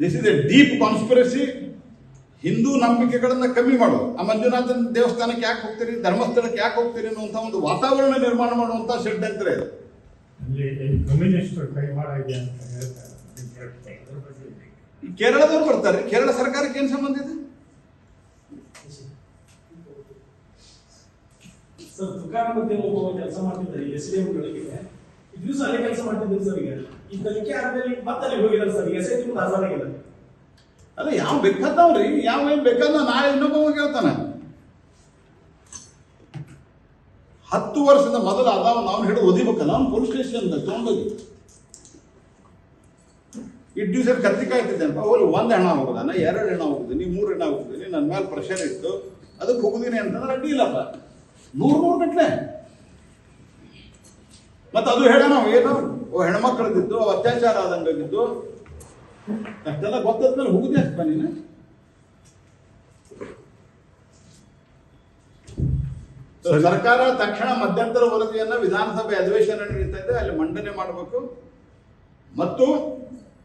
This is a deep conspiracy Hindu ನಂಬಿಕೆಗಳನ್ನ ಕಮ್ಮಿ ಮಾಡೋದು ಆ ಮಂಜುನಾಥನ ದೇವಸ್ಥಾನಕ್ಕೆ ಯಾಕೆ ಹೋಗ್ತೀರಿ? ಧರ್ಮಸ್ಥಳಕ್ಕೆ ಯಾಕೆ ಹೋಗ್ತೀರಿ ಅನ್ನುವಂಥ ಒಂದು ವಾತಾವರಣ ನಿರ್ಮಾಣ ಮಾಡುವಂಥ ಷಡ್ಯಂತ್ರ ಇದೆ ಇದೆ ಅಂತ ಕೇರಳದವ್ರು ಬರ್ತಾರೆ. ಕೇರಳ ಸರ್ಕಾರಕ್ಕೆ ಏನು ಸಂಬಂಧ ಇದೆ? ಸರ್ ತುಕಾರಾಮ್ ಒಬ್ಬ ಕೆಲಸ ಮಾಡ್ತಿದ್ದಾರೆ. ಎಸ್ ಡಿ ಎಂಗಳಿಗೆ ದಿವಸ ಅಲ್ಲೇ ಕೆಲಸ ಮಾಡ್ತಿದ್ದೀರಿ ಸರ್ ಈಗ. ಈ ತನಿಖೆ ಆದ್ಮೇಲೆ ಮತ್ತೆ ಅಲ್ಲಿಗೆ ಹೋಗಿದ್ದಾರೆ ಸರ್ ಎಸ್ ಐ ಟಿ ಹಾಜರಾಗಿದ್ದಾರೆ ಅಲ್ಲ ಯಾವ ಬೇಕಾದವ್ರಿ? ಯಾವ ಏನ್ ಬೇಕಾದ ನಾಳೆ ಇನ್ನೊಬ್ಬ ಕೇಳ್ತಾನೆ ಹತ್ತು ವರ್ಷದ ಮೊದಲು ಅದಾವ ನಾವು ಹಿಡಿದು ಓದಿಬೇಕಲ್ಲ ಅವ್ನು ಪೊಲೀಸ್ ಸ್ಟೇಷನ್ ತಗೊಂಡೋಗಿ. ಇಟ್ಟು ದಿವಸ ಕತ್ತಿ ಕಾಯ್ತಿದ್ದೇನಪ್ಪ ಹೋಗ್ಲಿ ಒಂದು ಹೆಣ ಹೋಗುದಾನ ಎರಡು ಹೆಣ ಹೋಗಿದ್ದೀನಿ ಮೂರು ಹೆಣ ಹೋಗಿದ್ದೀನಿ ನನ್ನ ಮೇಲೆ ಪ್ರೆಷರ್ ಇತ್ತು ಅದಕ್ಕೆ ಹೋಗುದೀನಿ ಅಂತಂದ್ರೆ ಅಡ್ಡಿ ಇಲ್ಲಪ್ಪ. ನೂರು ನೂರು ಗಟ್ಲೆ ಮತ್ತೆ ಅದು ಹೇಳ ನಾವು ಏನು ಓ ಹೆಣ್ಮಕ್ಳದಿದ್ದು ಅವು ಅತ್ಯಾಚಾರ ಆದಂಗಾಗಿದ್ದು. ಅಷ್ಟೆಲ್ಲ ಗೊತ್ತಾದ್ಮೇಲೆ ಹೋಗುದೇ ಅಷ್ಟ ನೀನು. ಸರ್ಕಾರ ತಕ್ಷಣ ಮಧ್ಯಂತರ ವರದಿಯನ್ನ ವಿಧಾನಸಭೆ ಅಧಿವೇಶನ ನಡೀತಾ ಇದೆ ಅಲ್ಲಿ ಮಂಡನೆ ಮಾಡಬೇಕು. ಮತ್ತು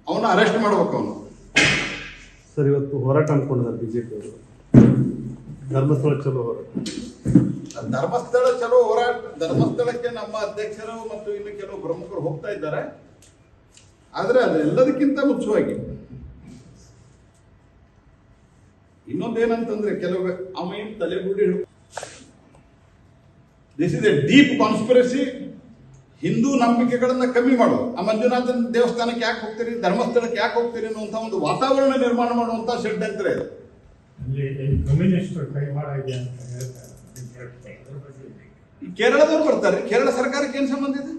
ಅವನ ಅರೆಸ್ಟ್ ಮಾಡಬೇಕು ಅವನು. ಸರ್ ಇವತ್ತು ಹೋರಾಟ ಅನ್ಕೊಂಡಿದ್ದಾರೆ ಬಿಜೆಪಿ ಅವರು ಧರ್ಮಸ್ಥಳ ಚಲೋ ಹೋರಾಟ. ಧರ್ಮಸ್ಥಳ ಚಲೋ ಹೋರಾಟ, ಧರ್ಮಸ್ಥಳಕ್ಕೆ ನಮ್ಮ ಅಧ್ಯಕ್ಷರು ಮತ್ತು ಇನ್ನು ಕೆಲವು ಪ್ರಮುಖರು ಹೋಗ್ತಾ ಇದ್ದಾರೆ. ಆದರೆ ಅದೆಲ್ಲದಕ್ಕಿಂತ ಮುಖ್ಯವಾಗಿ ಇನ್ನೊಂದೇನಂತಂದ್ರೆ ಕೆಲವು ಅವ ಏನು ತಲೆಗೂಡಿ this is a deep conspiracy Hindu ನಂಬಿಕೆಗಳನ್ನ ಕಮ್ಮಿ ಮಾಡೋದು ಆ ಮಂಜುನಾಥನ ದೇವಸ್ಥಾನಕ್ಕೆ ಯಾಕೆ ಹೋಗ್ತೀರಿ, ಧರ್ಮಸ್ಥಳಕ್ಕೆ ಯಾಕೆ ಹೋಗ್ತೀರಿ ಅನ್ನುವಂತ ಒಂದು ವಾತಾವರಣ ನಿರ್ಮಾಣ ಮಾಡುವಂಥ ಷಡ್ಯಂತ್ರ ಇದೆ. ಅಲ್ಲಿ ಕೈ ಅಂತ ಹೇಳ್ತಾರೆ. ಕೇರಳದವ್ರು ಬರ್ತಾರೆ. ಕೇರಳ ಸರ್ಕಾರಕ್ಕೆ ಏನು ಸಂಬಂಧ ಇದೆ?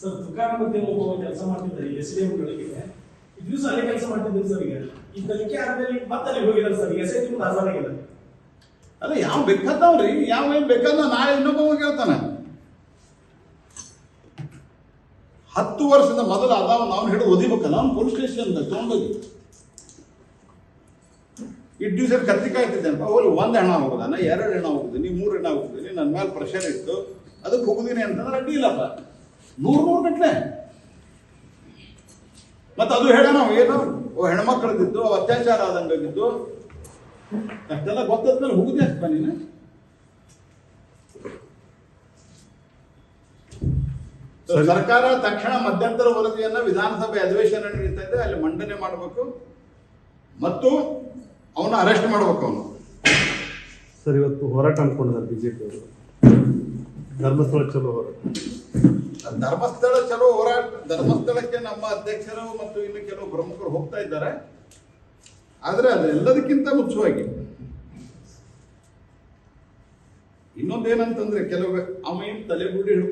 ಸರ್ ತುಕಾರಾಮ್ ಮತ್ತೆ ಒಬ್ಬ ಕೆಲಸ ಮಾಡ್ತಿದ್ದಾರೆ ಎಸ್ ಡಿ ಎಂಗಳಿಗೆ ದಿವಸ ಅಲ್ಲೇ ಕೆಲಸ ಮಾಡ್ತಿದ್ದೀವಿ ಸರ್ ಈಗ. ಈ ತನಿಖೆ ಆದ್ಮೇಲೆ ಮತ್ತೆ ಅಲ್ಲಿಗೆ ಹೋಗಿದ್ದಾರೆ ಸರ್ ಎಸ್ ಐ ಟಿ ಹಾಜರಾಗಿದ್ದಾರೆ ಅಲ್ಲ ಯಾವ ಬೇಕಾದವ್ರಿ? ಯಾವ ಏನ್ ಬೇಕಾದ ನಾಳೆ ಇನ್ನೊಬ್ಬ ಹೇಳ್ತಾನೆ. ಹತ್ತು ವರ್ಷದ ಮೊದಲು ಅದಾವ ನಾವು ಹಿಡಿದು ಓದಿಬೇಕಲ್ಲ ಅವ್ನು ಪೊಲೀಸ್ ಸ್ಟೇಷನ್ ತಗೊಂಡೋಗಿ. ಇಟ್ಟು ದಿವಸ ಕತ್ತಿ ಕಾಯ್ತಿದ್ದೇನಪ್ಪ ಅವ್ರು ಒಂದು ಹೆಣ ಹೋಗುದಾನ ಎರಡು ಹೆಣ ಹೋಗಿದ್ದೀನಿ ಮೂರು ಹೆಣ ಹೋಗಿದ್ದೀನಿ ನನ್ನ ಮೇಲೆ ಪ್ರೆಷರ್ ಇತ್ತು ಅದಕ್ಕೆ ಹೋಗುದೀನಿ ಅಂತಂದ್ರೆ ಅಡ್ಡಿ ಇಲ್ಲಪ್ಪ ನೂರು ನೂರು ಗಟ್ಲೆ. ಮತ್ತೆ ಅದು ಹೇಳ ನಾವು ಏನು ಓ ಹೆಣ್ಮಕ್ಳದಿದ್ದು ಅತ್ಯಾಚಾರ ಆದಂಗಿದ್ದು ಅಷ್ಟೆಲ್ಲ ಗೊತ್ತಾದ್ಮೇಲೆ ಹೋಗುದೇ ಅಷ್ಟಪ್ಪ ನೀನು. ಸರ್ಕಾರ ತಕ್ಷಣ ಮಧ್ಯಂತರ ವರದಿಯನ್ನ ವಿಧಾನಸಭೆ ಅಧಿವೇಶನ ನಡೀತಾ ಇದೆ ಅಲ್ಲಿ ಮಂಡನೆ ಮಾಡಬೇಕು. ಮತ್ತು ಅವನ ಅರೆಸ್ಟ್ ಮಾಡ್ಬೇಕು ಅವನು. ಸರ್ ಇವತ್ತು ಹೋರಾಟ ಅನ್ಕೊಂಡಿದ್ದಾರೆ ಬಿಜೆಪಿ ಅವರು. ಧರ್ಮಸ್ಥಳ ಚಲೋ ಹೋರಾಟ. ಧರ್ಮಸ್ಥಳ ಚಲೋ ಹೋರಾಟ. ಧರ್ಮಸ್ಥಳಕ್ಕೆ ನಮ್ಮ ಅಧ್ಯಕ್ಷರು ಮತ್ತು ಇನ್ನು ಕೆಲವು ಪ್ರಮುಖರು ಹೋಗ್ತಾ ಇದ್ದಾರೆ. ಆದರೆ ಅದೆಲ್ಲದಕ್ಕಿಂತ ಮುಖ್ಯವಾಗಿ ಇನ್ನೊಂದೇನಂತಂದ್ರೆ ಕೆಲವು ಅವ ತಲೆಗೂಡಿ